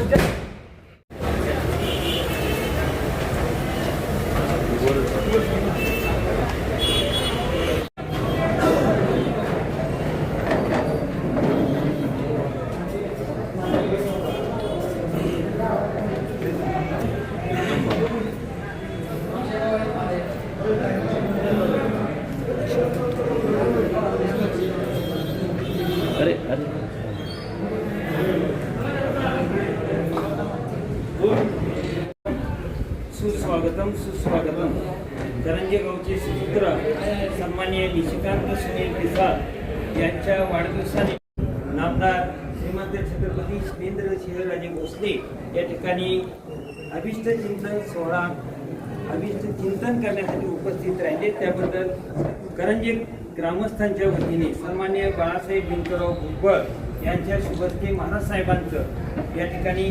Thank you. स्वागतम सुस्वागतम. करंजे गावचे सुपुत्र सन्माननीय निशिकांत सुनील पिसाळ यांच्या वाढदिवसाने नामदार श्रीमंत छत्रपती शिवेंद्र शिवराजे भोसले या ठिकाणी अभिष्ट चिंतन सोहळा अभिष्ट चिंतन करण्यासाठी उपस्थित राहिले. त्याबद्दल करंजे ग्रामस्थांच्या वतीने सन्मान्य बाळासाहेब भिंकराव भुजबळ यांच्या शुभस्ते महाराज साहेबांचं या ठिकाणी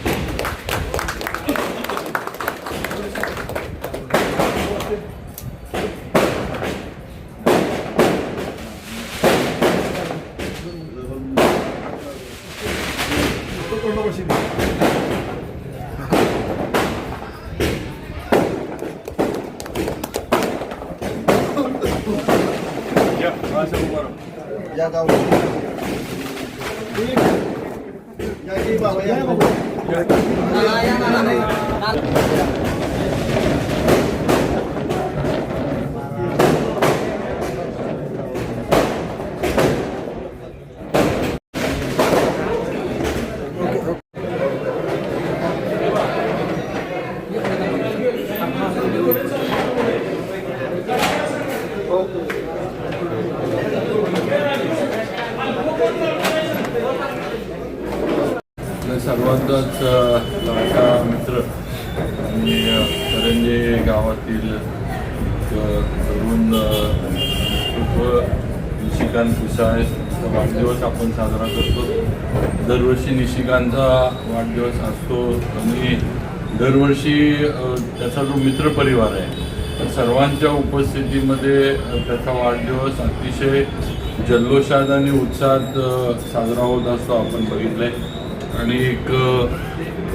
या गाव या की बाबा या आपल्या सर्वांचाच लाडका मित्र. आणि करंजे गावातील तरुण खूप निशिकांत कुसाळ वाढदिवस आपण साजरा करतो. दरवर्षी निशिकांतचा वाढदिवस असतो. आणि दरवर्षी त्याचा जो मित्रपरिवार आहे तर सर्वांच्या उपस्थितीमध्ये त्याचा वाढदिवस अतिशय जल्लोषात आणि उत्साहात साजरा होत असतो. आपण बघितलं आहे आणि एक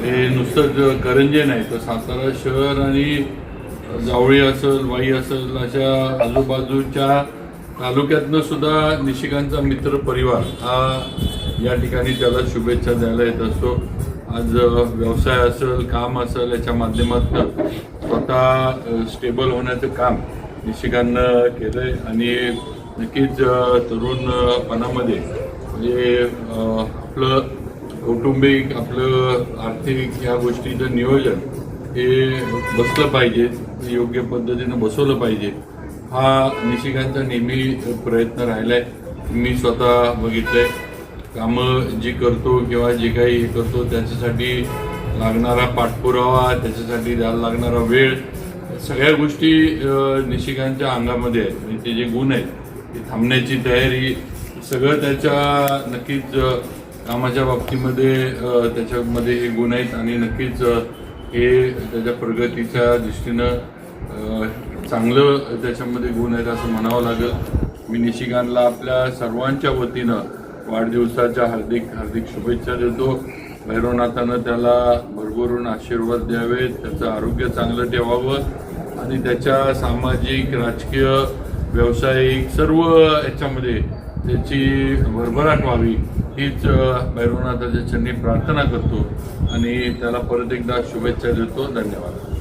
हे नुसतं करंजे नाही तर सातारा शहर आणि जावळी असेल वाई असेल अशा आजूबाजूच्या तालुक्यातनं सुद्धा निशिकांचा मित्र परिवार हा या ठिकाणी त्याला शुभेच्छा द्यायला येत असतो. आज व्यवसाय असेल काम असेल याच्या माध्यमातून स्वतः स्टेबल होण्याचं काम निशिकांनं केलंय. आणि नक्कीच तरुणपणामध्ये म्हणजे आपलं कौटुंबिक आपलं आर्थिक या गोष्टीचं नियोजन हे बसलं पाहिजे योग्य पद्धतीनं बसवलं पाहिजे. हा निशिकांचा नेहमी प्रयत्न राहिला आहे मी स्वतः बघितलं आहे कामं जी करतो किंवा जे काही हे करतो त्याच्यासाठी लागणारा पाठपुरावा त्याच्यासाठी द्यायला लागणारा वेळ सगळ्या गोष्टी निशिकांच्या अंगामध्ये आहेत. म्हणजे ते जे गुण आहेत ते थांबण्याची तयारी सगळं त्याच्या नक्कीच कामाच्या बाबतीमध्ये त्याच्यामध्ये हे गुण आहेत आणि नक्कीच हे त्याच्या प्रगतीच्या दृष्टीनं चांगलं त्याच्यामध्ये गुण आहेत असं म्हणावं लागेल. मी निशिकांतला आपल्या सर्वांच्या वतीनं वाढदिवसाच्या हार्दिक हार्दिक शुभेच्छा देतो. भैरवनाथानं त्याला भरभरून आशीर्वाद द्यावेत त्याचं आरोग्य चांगलं ठेवावं आणि त्याच्या सामाजिक राजकीय व्यावसायिक सर्व याच्यामध्ये त्याची भरभराट व्हावी. हीच भैरवनाथाच्या चरणी प्रार्थना करतो आणि त्याला परत एकदा शुभेच्छा देतो. धन्यवाद.